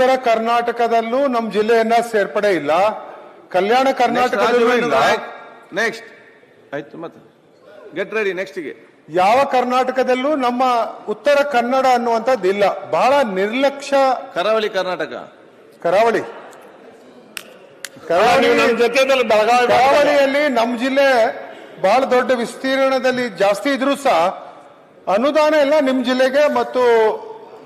ಉತ್ತರ ಕರ್ನಾಟಕದಲ್ಲೂ ನಮ್ಮ ಜಿಲ್ಲೆಯನ್ನ ಸೇರ್ಪಡೆ ಇಲ್ಲ. ಕಲ್ಯಾಣ ಕರ್ನಾಟಕದಲ್ಲೂ ಇಲ್ಲ. ನೆಕ್ಸ್ಟ್ ಆಯ್ತು ಮತ್ತೆ. ಗೆಟ್ ರೆಡಿ ನೆಕ್ಸ್ಟ್ಗೆ ಯಾವ ಕರ್ನಾಟಕದಲ್ಲೂ ನಮ್ಮ ಉತ್ತರ ಕನ್ನಡ ಅನ್ನುವಂಥದ್ದು ಇಲ್ಲ. ಬಹಳ ನಿರ್ಲಕ್ಷ್ಯ. ಕರಾವಳಿ ಕರ್ನಾಟಕ. ಕರಾವಳಿ. ನಮ್ಮ ಕರಾವಳಿಯಲ್ಲಿ ನಮ್ಮ ಜಿಲ್ಲೆ ಬಹಳ ದೊಡ್ಡ ವಿಸ್ತೀರ್ಣದಲ್ಲಿ ಜಾಸ್ತಿ ಇದ್ರೂ ಸಹ ಅನುದಾನ ಎಲ್ಲ ನಿಮ್ ಜಿಲ್ಲೆಗೆ ಮತ್ತು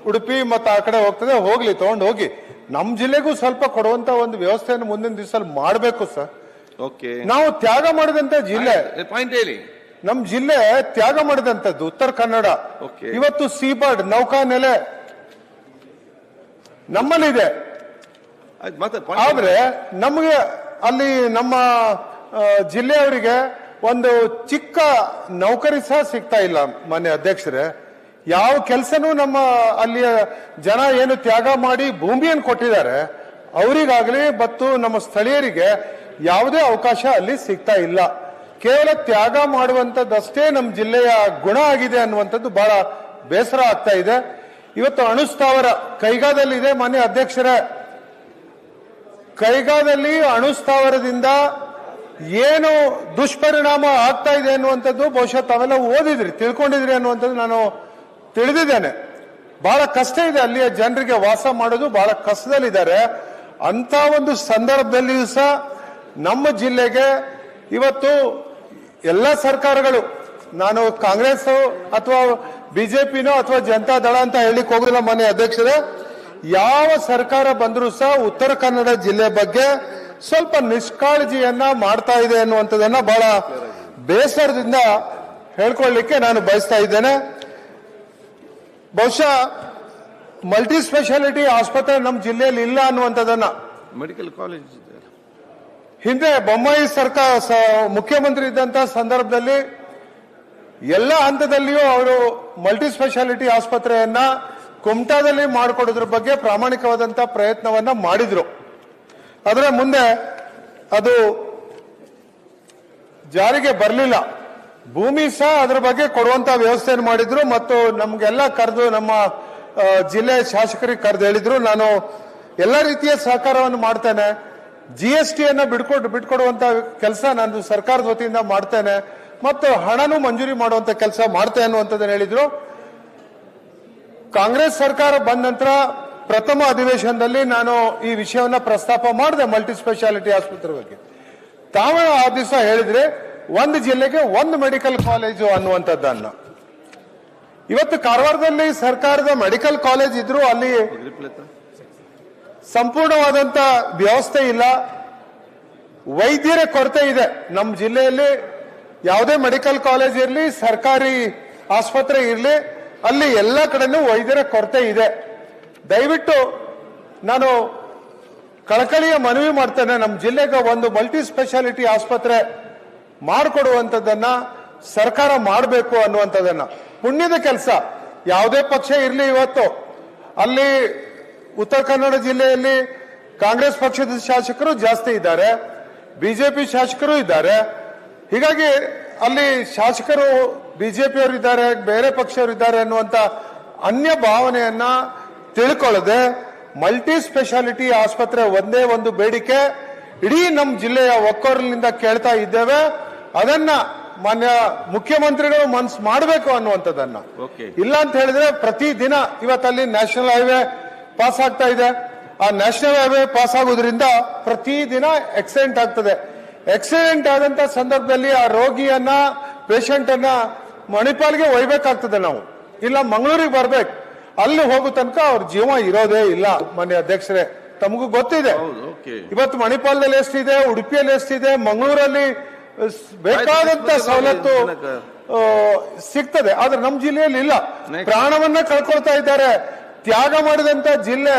ಉಡುಪಿ ಮತ್ತು ಆ ಕಡೆ ಹೋಗ್ತದೆ ಹೋಗ್ಲಿ ತಗೊಂಡು ಹೋಗಿ. ನಮ್ಮ ಜಿಲ್ಲೆಗೂ ಸ್ವಲ್ಪ ಕೊಡುವಂತ ಒಂದು ವ್ಯವಸ್ಥೆಯನ್ನು ಮುಂದಿನ ದಿವಸದಲ್ಲಿ ಮಾಡಬೇಕು ಸರ್. ಓಕೆ. ನಾವು ತ್ಯಾಗ ಮಾಡಿದಂತ ಜಿಲ್ಲೆ. ಪಾಯಿಂಟ್ ಹೇಳಿ. ನಮ್ ಜಿಲ್ಲೆ ತ್ಯಾಗ ಮಾಡಿದಂತದ್ದು ಉತ್ತರ ಕನ್ನಡ. ಇವತ್ತು ಸೀಬರ್ಡ್ ನೌಕಾ ನೆಲೆ ನಮ್ಮಲ್ಲಿದೆ ಆದ್ರೆ ನಮಗೆ ಅಲ್ಲಿ ನಮ್ಮ ಜಿಲ್ಲೆಯವರಿಗೆ ಒಂದು ಚಿಕ್ಕ ನೌಕರಿ ಸಹ ಸಿಗ್ತಾ ಇಲ್ಲ ಮಾನ್ಯ ಅಧ್ಯಕ್ಷರೇ. ಯಾವ ಕೆಲಸನೂ ನಮ್ಮ ಅಲ್ಲಿಯ ಜನ ಏನು ತ್ಯಾಗ ಮಾಡಿ ಭೂಮಿಯನ್ನು ಕೊಟ್ಟಿದ್ದಾರೆ, ಅವರಿಗಾಗಲಿ ಮತ್ತು ನಮ್ಮ ಸ್ಥಳೀಯರಿಗೆ ಯಾವುದೇ ಅವಕಾಶ ಅಲ್ಲಿ ಸಿಗ್ತಾ ಇಲ್ಲ. ಕೇವಲ ತ್ಯಾಗ ಮಾಡುವಂಥದ್ದಷ್ಟೇ ನಮ್ಮ ಜಿಲ್ಲೆಯ ಗುಣ ಆಗಿದೆ ಅನ್ನುವಂಥದ್ದು ಬಹಳ ಬೇಸರ ಆಗ್ತಾ ಇದೆ. ಇವತ್ತು ಅಣುಸ್ತಾವರ ಕೈಗಾದಲ್ಲಿ ಇದೆ ಮಾನ್ಯ ಅಧ್ಯಕ್ಷರ. ಕೈಗಾದಲ್ಲಿ ಅಣುಸ್ಥಾವರದಿಂದ ಏನು ದುಷ್ಪರಿಣಾಮ ಆಗ್ತಾ ಇದೆ ಅನ್ನುವಂಥದ್ದು ಬಹುಶಃ ತಾವೆಲ್ಲ ಓದಿದ್ರಿ, ತಿಳ್ಕೊಂಡಿದ್ರಿ ಅನ್ನುವಂಥದ್ದು ನಾನು ತಿಳಿದಿದ್ದೇನೆ. ಬಹಳ ಕಷ್ಟ ಇದೆ ಅಲ್ಲಿಯ ಜನರಿಗೆ ವಾಸ ಮಾಡೋದು, ಬಹಳ ಕಷ್ಟದಲ್ಲಿದ್ದಾರೆ. ಅಂತ ಒಂದು ಸಂದರ್ಭದಲ್ಲಿಯೂ ಸಹ ನಮ್ಮ ಜಿಲ್ಲೆಗೆ ಇವತ್ತು ಎಲ್ಲ ಸರ್ಕಾರಗಳು, ನಾನು ಕಾಂಗ್ರೆಸ್ ಅಥವಾ ಬಿಜೆಪಿನೋ ಅಥವಾ ಜನತಾ ದಳ ಅಂತ ಹೇಳಿಕ್ ಹೋಗಿಲ್ಲ ಮನೆ ಅಧ್ಯಕ್ಷರೇ, ಯಾವ ಸರ್ಕಾರ ಬಂದರೂ ಸಹ ಉತ್ತರ ಕನ್ನಡ ಜಿಲ್ಲೆ ಬಗ್ಗೆ ಸ್ವಲ್ಪ ನಿಷ್ಕಾಳಜಿಯನ್ನ ಮಾಡ್ತಾ ಇದೆ ಅನ್ನುವಂಥದ್ದನ್ನ ಬಹಳ ಬೇಸರದಿಂದ ಹೇಳ್ಕೊಳ್ಳಿಕ್ಕೆ ನಾನು ಬಯಸ್ತಾ ಇದ್ದೇನೆ. ಬಹುಶಃ ಮಲ್ಟಿ ಸ್ಪೆಷಾಲಿಟಿ ಆಸ್ಪತ್ರೆ ನಮ್ಮ ಜಿಲ್ಲೆಯಲ್ಲಿ ಇಲ್ಲ ಅನ್ನುವಂಥದ್ದನ್ನ. ಮೆಡಿಕಲ್ ಕಾಲೇಜ್ ಹಿಂದೆ ಬೊಮ್ಮಾಯಿ ಸರ್ಕಾರ ಮುಖ್ಯಮಂತ್ರಿ ಇದ್ದಂತ ಸಂದರ್ಭದಲ್ಲಿ ಎಲ್ಲ ಹಂತದಲ್ಲಿಯೂ ಅವರು ಮಲ್ಟಿ ಸ್ಪೆಷಾಲಿಟಿ ಆಸ್ಪತ್ರೆಯನ್ನ ಕುಮಟಾದಲ್ಲಿ ಮಾಡಿಕೊಡೋದ್ರ ಬಗ್ಗೆ ಪ್ರಾಮಾಣಿಕವಾದಂತ ಪ್ರಯತ್ನವನ್ನ ಮಾಡಿದ್ರು. ಆದರೆ ಮುಂದೆ ಅದು ಜಾರಿಗೆ ಬರಲಿಲ್ಲ. ಭೂಮಿ ಸಹ ಅದರ ಬಗ್ಗೆ ಕೊಡುವಂತ ವ್ಯವಸ್ಥೆಯನ್ನು ಮಾಡಿದ್ರು ಮತ್ತು ನಮ್ಗೆಲ್ಲ ಕರೆದು ನಮ್ಮ ಜಿಲ್ಲೆ ಶಾಸಕರಿಗೆ ಕರೆದು ಹೇಳಿದ್ರು. ನಾನು ಎಲ್ಲ ರೀತಿಯ ಸಹಕಾರವನ್ನು ಮಾಡ್ತೇನೆ. ಜಿ ಎಸ್ ಟಿಯನ್ನು ಬಿಡ್ಕೊಟ್ಟು ಬಿಟ್ಕೊಡುವಂತ ಕೆಲಸ ನಾನು ಸರ್ಕಾರದ ವತಿಯಿಂದ ಮಾಡ್ತೇನೆ. ಮತ್ತು ಹಣನೂ ಮಂಜೂರಿ ಮಾಡುವಂತ ಕೆಲಸ ಮಾಡ್ತೇನೆ ಅನ್ನುವಂಥದ್ದನ್ನು ಹೇಳಿದ್ರು. ಕಾಂಗ್ರೆಸ್ ಸರ್ಕಾರ ಬಂದ ನಂತರ ಪ್ರಥಮ ಅಧಿವೇಶನದಲ್ಲಿ ನಾನು ಈ ವಿಷಯವನ್ನ ಪ್ರಸ್ತಾಪ ಮಾಡಿದೆ ಮಲ್ಟಿ ಸ್ಪೆಷಾಲಿಟಿ ಆಸ್ಪತ್ರೆ ಬಗ್ಗೆ. ತಾವೇ ಆ ದಿವಸ ಹೇಳಿದ್ರೆ ಒಂದು ಜಿಲ್ಲೆಗೆ ಒಂದು ಮೆಡಿಕಲ್ ಕಾಲೇಜು ಅನ್ನುವಂಥದ್ದನ್ನು. ಇವತ್ತು ಕಾರವಾರದಲ್ಲಿ ಸರ್ಕಾರದ ಮೆಡಿಕಲ್ ಕಾಲೇಜ್ ಇದ್ರು ಅಲ್ಲಿ ಸಂಪೂರ್ಣವಾದಂತ ವ್ಯವಸ್ಥೆ ಇಲ್ಲ. ವೈದ್ಯರ ಕೊರತೆ ಇದೆ. ನಮ್ಮ ಜಿಲ್ಲೆಯಲ್ಲಿ ಯಾವುದೇ ಮೆಡಿಕಲ್ ಕಾಲೇಜ್ ಇರಲಿ, ಸರ್ಕಾರಿ ಆಸ್ಪತ್ರೆ ಇರಲಿ, ಅಲ್ಲಿ ಎಲ್ಲ ಕಡೆನೂ ವೈದ್ಯರ ಕೊರತೆ ಇದೆ. ದಯವಿಟ್ಟು ನಾನು ಕಳಕಳಿಯ ಮನವಿ ಮಾಡ್ತೇನೆ. ನಮ್ಮ ಜಿಲ್ಲೆಗೆ ಒಂದು ಮಲ್ಟಿ ಸ್ಪೆಷಾಲಿಟಿ ಆಸ್ಪತ್ರೆ ಮಾಡಿಕೊಡುವಂಥದ್ದನ್ನ ಸರ್ಕಾರ ಮಾಡಬೇಕು ಅನ್ನುವಂಥದ್ದನ್ನು. ಪುಣ್ಯದ ಕೆಲಸ. ಯಾವುದೇ ಪಕ್ಷ ಇರಲಿ ಇವತ್ತು. ಅಲ್ಲಿ ಉತ್ತರ ಕನ್ನಡ ಜಿಲ್ಲೆಯಲ್ಲಿ ಕಾಂಗ್ರೆಸ್ ಪಕ್ಷದ ಶಾಸಕರು ಜಾಸ್ತಿ ಇದ್ದಾರೆ. ಬಿಜೆಪಿ ಶಾಸಕರು ಇದ್ದಾರೆ. ಹೀಗಾಗಿ ಅಲ್ಲಿ ಶಾಸಕರು ಬಿಜೆಪಿಯವರು ಇದ್ದಾರೆ ಬೇರೆ ಪಕ್ಷವರು ಇದ್ದಾರೆ ಅನ್ನುವಂತ ಅನ್ಯ ಭಾವನೆಯನ್ನ ತಿಳ್ಕೊಳ್ಳದೆ ಮಲ್ಟಿ ಸ್ಪೆಷಾಲಿಟಿ ಆಸ್ಪತ್ರೆ ಒಂದೇ ಒಂದು ಬೇಡಿಕೆ ಇಡೀ ನಮ್ಮ ಜಿಲ್ಲೆಯ ಒಕ್ಕೋರ್ಲಿಂದ ಕೇಳ್ತಾ ಇದ್ದೇವೆ. ಅದನ್ನ ಮಾನ್ಯ ಮುಖ್ಯಮಂತ್ರಿಗಳು ಮನ್ಸು ಮಾಡಬೇಕು ಅನ್ನುವಂಥದ್ದನ್ನ. ಇಲ್ಲ ಅಂತ ಹೇಳಿದ್ರೆ ಪ್ರತಿ ದಿನ ಇವತ್ತಲ್ಲಿ ನ್ಯಾಷನಲ್ ಹೈವೇ ಪಾಸ್ ಆಗ್ತಾ ಇದೆ. ಆ ನ್ಯಾಷನಲ್ ಹೈವೇ ಪಾಸ್ ಆಗೋದ್ರಿಂದ ಪ್ರತಿ ದಿನ ಆಕ್ಸಿಡೆಂಟ್ ಆಗ್ತದೆ. ಆಕ್ಸಿಡೆಂಟ್ ಆದಂತ ಸಂದರ್ಭದಲ್ಲಿ ಆ ರೋಗಿಯನ್ನ ಪೇಷಂಟ್ ಅನ್ನ ಮಣಿಪಾಲ್ಗೆ ಒಯ್ಬೇಕಾಗ್ತದೆ ನಾವು. ಇಲ್ಲ ಮಂಗಳೂರಿಗೆ ಬರ್ಬೇಕು. ಅಲ್ಲಿ ಹೋಗೋ ತನಕ ಅವ್ರ ಜೀವ ಇರೋದೇ ಇಲ್ಲ ಮಾನ್ಯ ಅಧ್ಯಕ್ಷರೇ. ತಮಗೂ ಗೊತ್ತಿದೆ. ಇವತ್ತು ಮಣಿಪಾಲದಲ್ಲಿ ಎಷ್ಟಿದೆ ಉಡುಪಿಯಲ್ಲಿ ಎಷ್ಟಿದೆ ಮಂಗಳೂರಲ್ಲಿ ಬೇಕಾದಂತ ಸವಲತ್ತು. ಸಿಗ್ತದೆ. ಆದ್ರೆ ನಮ್ಮ ಜಿಲ್ಲೆಯಲ್ಲಿ ಇಲ್ಲ. ಪ್ರಾಣವನ್ನ ಕಳ್ಕೊಳ್ತಾ ಇದ್ದಾರೆ. ತ್ಯಾಗ ಮಾಡಿದಂತ ಜಿಲ್ಲೆ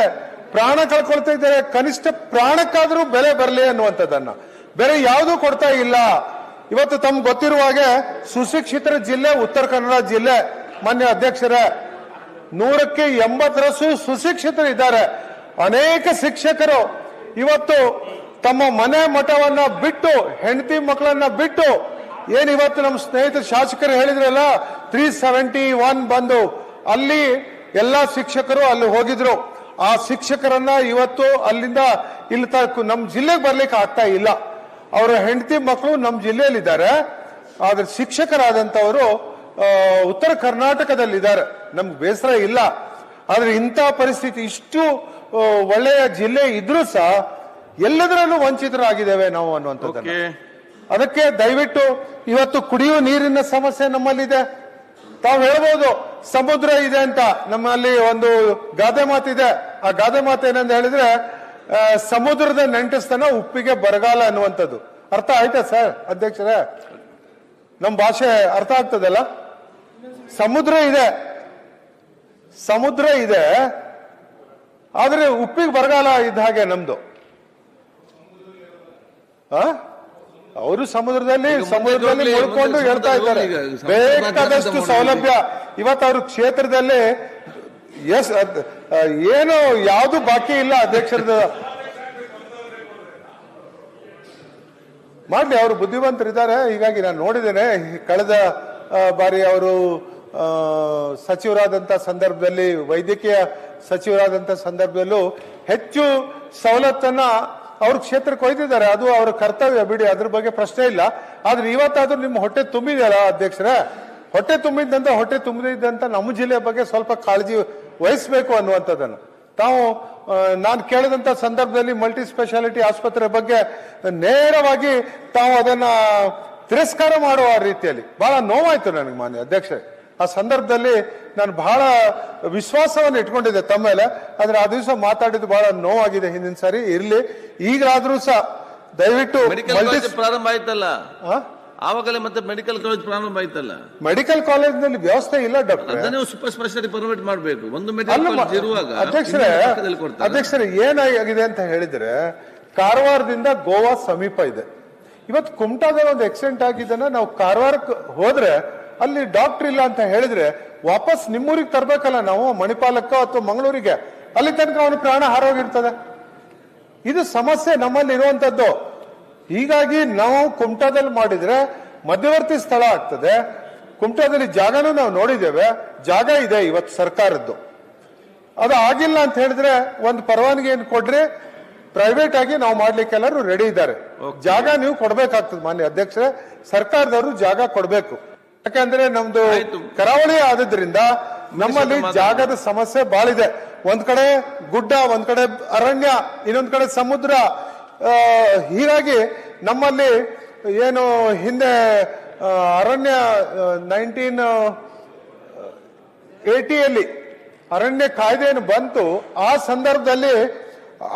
ಪ್ರಾಣ ಕಳ್ಕೊಳ್ತಾ ಇದ್ದಾರೆ. ಕನಿಷ್ಠ ಪ್ರಾಣಕ್ಕಾದ್ರೂ ಬೆಲೆ ಬರಲಿ ಅನ್ನುವಂಥದ್ದನ್ನ. ಬೆಲೆ ಯಾವುದೂ ಕೊಡ್ತಾ ಇಲ್ಲ. ಇವತ್ತು ತಮ್ಗೆ ಗೊತ್ತಿರುವ ಹಾಗೆ ಸುಶಿಕ್ಷಿತರ ಜಿಲ್ಲೆ ಉತ್ತರ ಕನ್ನಡ ಜಿಲ್ಲೆ. ಮಾನ್ಯ ಅಧ್ಯಕ್ಷರೇ ನೂರಕ್ಕೆ ಎಂಬತ್ತರಷ್ಟು ಸುಶಿಕ್ಷಿತರು ಇದ್ದಾರೆ ಅನೇಕ ಶಿಕ್ಷಕರು ಇವತ್ತು ತಮ್ಮ ಮನೆ ಮಠವನ್ನ ಬಿಟ್ಟು ಹೆಂಡತಿ ಮಕ್ಕಳನ್ನ ಬಿಟ್ಟು ಏನ್ ಇವತ್ತು ನಮ್ಮ ಸ್ನೇಹಿತ ಶಾಸಕರು ಹೇಳಿದ್ರಲ್ಲ ತ್ರೀ ಸೆವೆಂಟಿ ಒನ್ ಬಂದು ಅಲ್ಲಿ ಎಲ್ಲಾ ಶಿಕ್ಷಕರು ಅಲ್ಲಿ ಹೋಗಿದ್ರು. ಆ ಶಿಕ್ಷಕರನ್ನ ಇವತ್ತು ಅಲ್ಲಿಂದ ಇಲ್ಲಿ ತನಕ ನಮ್ಮ ಜಿಲ್ಲೆಗೆ ಬರ್ಲಿಕ್ಕೆ ಆಗ್ತಾ ಇಲ್ಲ. ಅವರ ಹೆಂಡತಿ ಮಕ್ಕಳು ನಮ್ಮ ಜಿಲ್ಲೆಯಲ್ಲಿದ್ದಾರೆ. ಆದ್ರೆ ಶಿಕ್ಷಕರಾದಂತವರು ಆ, ಉತ್ತರ ಕರ್ನಾಟಕದಲ್ಲಿದ್ದಾರೆ. ನಮ್ಗೆ ಬೇಸರ ಇಲ್ಲ. ಆದ್ರೆ ಇಂಥ ಪರಿಸ್ಥಿತಿ ಇಷ್ಟು ಒಳ್ಳೆಯ ಜಿಲ್ಲೆ ಇದ್ರೂ ಸಹ ಎಲ್ಲದರಲ್ಲೂ ವಂಚಿತರಾಗಿದ್ದೇವೆ ನಾವು ಅನ್ನುವಂಥದ್ದು ಅದಕ್ಕೆ ದಯವಿಟ್ಟು ಇವತ್ತು ಕುಡಿಯುವ ನೀರಿನ ಸಮಸ್ಯೆ ನಮ್ಮಲ್ಲಿದೆ. ತಾವು ಹೇಳ್ಬೋದು ಸಮುದ್ರ ಇದೆ ಅಂತ. ನಮ್ಮಲ್ಲಿ ಒಂದು ಗಾದೆ ಮಾತಿದೆ. ಆ ಗಾದೆ ಮಾತು ಏನಂತ ಹೇಳಿದ್ರೆ ಸಮುದ್ರದ ನೆಂಟಸ್ತನ ಉಪ್ಪಿಗೆ ಬರಗಾಲ ಅನ್ನುವಂಥದ್ದು. ಅರ್ಥ ಆಯ್ತಾ ಸರ್ ಅಧ್ಯಕ್ಷರೇ? ನಮ್ಮ ಭಾಷೆ ಅರ್ಥ ಆಗ್ತದಲ್ಲ? ಸಮುದ್ರ ಇದೆ. ಸಮುದ್ರ ಇದೆ. ಆದ್ರೆ ಉಪ್ಪಿಗೆ ಬರಗಾಲ ಇದ್ದ ಹಾಗೆ ನಮ್ದು? ಅವರು ಸಮುದ್ರದಲ್ಲಿ ಸಮುದ್ರದಲ್ಲಿ ಮುಳ್ಕೊಂಡು ಹೇಳ್ತಾ ಇದ್ದಾರೆ. ಬೇಕಾದಷ್ಟು ಸೌಲಭ್ಯ. ಇವತ್ತು ಅವ್ರ ಕ್ಷೇತ್ರದಲ್ಲಿ ಎಸ್ ಏನು ಯಾವುದು ಬಾಕಿ ಇಲ್ಲ ಅಧ್ಯಕ್ಷರದ. ಮಾಡಿ ಅವರು ಬುದ್ಧಿವಂತರಿದ್ದಾರೆ. ಹೀಗಾಗಿ ನಾನು ನೋಡಿದ್ದೇನೆ. ಕಳೆದ ಬಾರಿ ಅವರು ಆ, ಸಚಿವರಾದಂತ ಸಂದರ್ಭದಲ್ಲಿ ವೈದ್ಯಕೀಯ ಸಚಿವರಾದಂತ ಸಂದರ್ಭದಲ್ಲೂ ಹೆಚ್ಚು ಸವಲತ್ತನ್ನ ಅವ್ರ ಕ್ಷೇತ್ರಕ್ಕೆ ಒಯ್ದಿದ್ದಾರೆ ಅದು ಅವರ ಕರ್ತವ್ಯ ಬಿಡಿ, ಅದ್ರ ಬಗ್ಗೆ ಪ್ರಶ್ನೆ ಇಲ್ಲ. ಆದ್ರೆ ಇವತ್ತಾದ್ರೂ ನಿಮ್ಮ ಹೊಟ್ಟೆ ತುಂಬಿದೆಯಲ್ಲ ಅಧ್ಯಕ್ಷರೇ? ಹೊಟ್ಟೆ ತುಂಬಿದ್ದಂತ ಹೊಟ್ಟೆ ತುಂಬಿದಂತ ನಮ್ಮ ಜಿಲ್ಲೆಯ ಬಗ್ಗೆ ಸ್ವಲ್ಪ ಕಾಳಜಿ ವಹಿಸಬೇಕು ಅನ್ನುವಂಥದ್ದನ್ನು. ತಾವು ನಾನು ಕೇಳಿದಂತ ಸಂದರ್ಭದಲ್ಲಿ ಮಲ್ಟಿ ಸ್ಪೆಷಾಲಿಟಿ ಆಸ್ಪತ್ರೆ ಬಗ್ಗೆ ನೇರವಾಗಿ ತಾವು ಅದನ್ನ ತಿರಸ್ಕಾರ ಮಾಡುವ ರೀತಿಯಲ್ಲಿ. ಬಹಳ ನೋವಾಯ್ತು ನನಗೆ ಮಾನ್ಯ ಅಧ್ಯಕ್ಷ ಆ ಸಂದರ್ಭದಲ್ಲಿ ನಾನು ಬಹಳ ವಿಶ್ವಾಸವನ್ನು ಇಟ್ಕೊಂಡಿದ್ದೆ ತಮ್ಮ ಮೇಲೆ. ಆದ್ರೆ ಆ ದಿವಸ ಮಾತಾಡಿದ್ದು ಬಹಳ ನೋವಾಗಿದೆ ಹಿಂದಿನ ಸಾರಿ. ಇರ್ಲಿ ಈಗಲಾದ್ರೂ ಸಹ ದಯವಿಟ್ಟು ಮೆಡಿಕಲ್ ಮಲ್ಟಿ ಕಾಲೇಜ್ ಪ್ರಾರಂಭ ಆಯ್ತಲ್ಲ? ಆವಾಗಲೇ ಮತ್ತೆ ಮೆಡಿಕಲ್ ಕಾಲೇಜ್ ಪ್ರಾರಂಭ ಆಯ್ತಲ್ಲ? ಮೆಡಿಕಲ್ ಕಾಲೇಜ್ನಲ್ಲಿ ವ್ಯವಸ್ಥೆ ಇಲ್ಲ ಡಾಕ್ಟರ್. ನೀವು ಸೂಪರ್ ಸ್ಪೆಷಾಲಿಟಿ ಪರ್ಮಿಟ್ ಮಾಡಬೇಕು. ಒಂದು ಮೆಡಿಕಲ್ ಇರುವಾಗ ಅಧ್ಯಕ್ಷರೇ ಅಧ್ಯಕ್ಷರೇ ಏನಾಗಿದೆ ಅಂತ ಹೇಳಿದ್ರೆ ಕಾರವಾರದಿಂದ ಗೋವಾ ಸಮೀಪ ಇದೆ. ಇವತ್ತು ಕುಮಟಾದಲ್ಲಿ ಒಂದು ಆಕ್ಸಿಡೆಂಟ್ ಆಗಿದ್ದನ್ನ ನಾವು ಕಾರವಾರಕ್ಕೆ ಹೋದ್ರೆ ಅಲ್ಲಿ ಡಾಕ್ಟರ್ ಇಲ್ಲ ಅಂತ ಹೇಳಿದ್ರೆ ವಾಪಸ್ ನಿಮ್ಮೂರಿಗೆ ತರ್ಬೇಕಲ್ಲ ನಾವು ಮಣಿಪಾಲಕ್ಕ ಅಥವಾ ಮಂಗಳೂರಿಗೆ. ಅಲ್ಲಿ ತನಕ ಅವನು ಪ್ರಾಣ ಹಾರೋಗಿರ್ತದೆ. ಇದು ಸಮಸ್ಯೆ ನಮ್ಮಲ್ಲಿ ಇರುವಂತದ್ದು. ಹೀಗಾಗಿ ನಾವು ಕುಮಟಾದಲ್ಲಿ ಮಾಡಿದ್ರೆ ಮಧ್ಯವರ್ತಿ ಸ್ಥಳ ಆಗ್ತದೆ. ಕುಮಟಾದಲ್ಲಿ ಜಾಗನೂ ನಾವು ನೋಡಿದ್ದೇವೆ. ಜಾಗ ಇದೆ ಇವತ್ತು ಸರ್ಕಾರದ್ದು. ಅದು ಆಗಿಲ್ಲ ಅಂತ ಹೇಳಿದ್ರೆ ಒಂದು ಪರವಾನಗಿಯನ್ನು ಕೊಡ್ರಿ. ಪ್ರೈವೇಟ್ ಆಗಿ ನಾವು ಮಾಡ್ಲಿಕ್ಕೆ ಎಲ್ಲರೂ ರೆಡಿ ಇದ್ದಾರೆ. ಜಾಗ ನೀವು ಕೊಡ್ಬೇಕಾಗ್ತದೆ ಮಾನ್ಯ ಅಧ್ಯಕ್ಷರೇ. ಸರ್ಕಾರದವರು ಜಾಗ ಕೊಡ್ಬೇಕು. ಯಾಕಂದ್ರೆ ನಮ್ದು. ಕರಾವಳಿ ಆದ್ರಿಂದ ನಮ್ಮಲ್ಲಿ ಜಾಗದ ಸಮಸ್ಯೆ ಬಾಳಿದೆ. ಒಂದ್ ಕಡೆ ಗುಡ್ಡ ಒಂದ್ ಕಡೆ ಅರಣ್ಯ ಇನ್ನೊಂದ್ ಕಡೆ ಸಮುದ್ರ. ಹೀಗಾಗಿ ನಮ್ಮಲ್ಲಿ ಏನು ಹಿಂದೆ ಅರಣ್ಯ ನೈನ್ಟೀನ್ ಏಟಿಯಲ್ಲಿ ಅರಣ್ಯ ಕಾಯ್ದೆಯನ್ನು ಬಂತು. ಆ ಸಂದರ್ಭದಲ್ಲಿ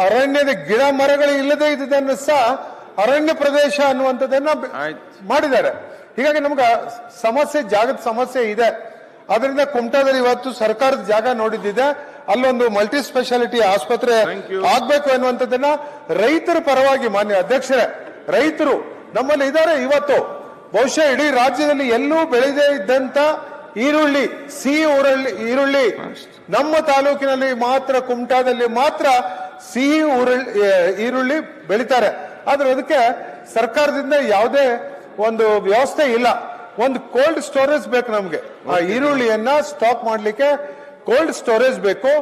ಅರಣ್ಯದ ಗಿಡ ಮರಗಳು ಇಲ್ಲದೆ ಇದ್ದುದನ್ನು ಸಹ ಅರಣ್ಯ ಪ್ರದೇಶ ಅನ್ನುವಂಥದ್ದನ್ನ ಮಾಡಿದ್ದಾರೆ. ಹೀಗಾಗಿ ನಮ್ಗೆ ಸಮಸ್ಯೆ ಜಾಗದ ಸಮಸ್ಯೆ ಇದೆ. ಅದರಿಂದ ಕುಮಟಾದಲ್ಲಿ ಇವತ್ತು ಸರ್ಕಾರದ ಜಾಗ ನೋಡಿದ್ದಿದೆ. ಅಲ್ಲೊಂದು ಮಲ್ಟಿ ಸ್ಪೆಷಾಲಿಟಿ ಆಸ್ಪತ್ರೆ. ಆಗ್ಬೇಕು ಅನ್ನುವಂಥದ್ದನ್ನ ರೈತರ ಪರವಾಗಿ ಮಾನ್ಯ ಅಧ್ಯಕ್ಷರೇ ರೈತರು ನಮ್ಮಲ್ಲಿ ಇದ್ದಾರೆ ಇವತ್ತು. ಬಹುಶಃ ಇಡೀ ರಾಜ್ಯದಲ್ಲಿ ಎಲ್ಲೂ ಬೆಳೆದೇ ಇದ್ದಂತ ಈರುಳ್ಳಿ ಸಿಹಿ ಉರುಳ್ಳಿ ಈರುಳ್ಳಿ ನಮ್ಮ ತಾಲೂಕಿನಲ್ಲಿ ಮಾತ್ರ ಕುಮಟಾದಲ್ಲಿ ಮಾತ್ರ ಸಿಹಿ ಉರುಳ್ಳಿ ಈರುಳ್ಳಿ ಬೆಳಿತಾರೆ. ಆದ್ರೆ ಅದಕ್ಕೆ ಸರ್ಕಾರದಿಂದ ಯಾವುದೇ ಒಂದು ವ್ಯವಸ್ಥೆ ಇಲ್ಲ. ಒಂದು ಕೋಲ್ಡ್ ಸ್ಟೋರೇಜ್ ಬೇಕು ನಮ್ಗೆ. ಆ ಈರುಳ್ಳಿಯನ್ನ ಸ್ಟಾಕ್ ಮಾಡ್ಲಿಕ್ಕೆ ಕೋಲ್ಡ್ ಸ್ಟೋರೇಜ್ ಬೇಕು.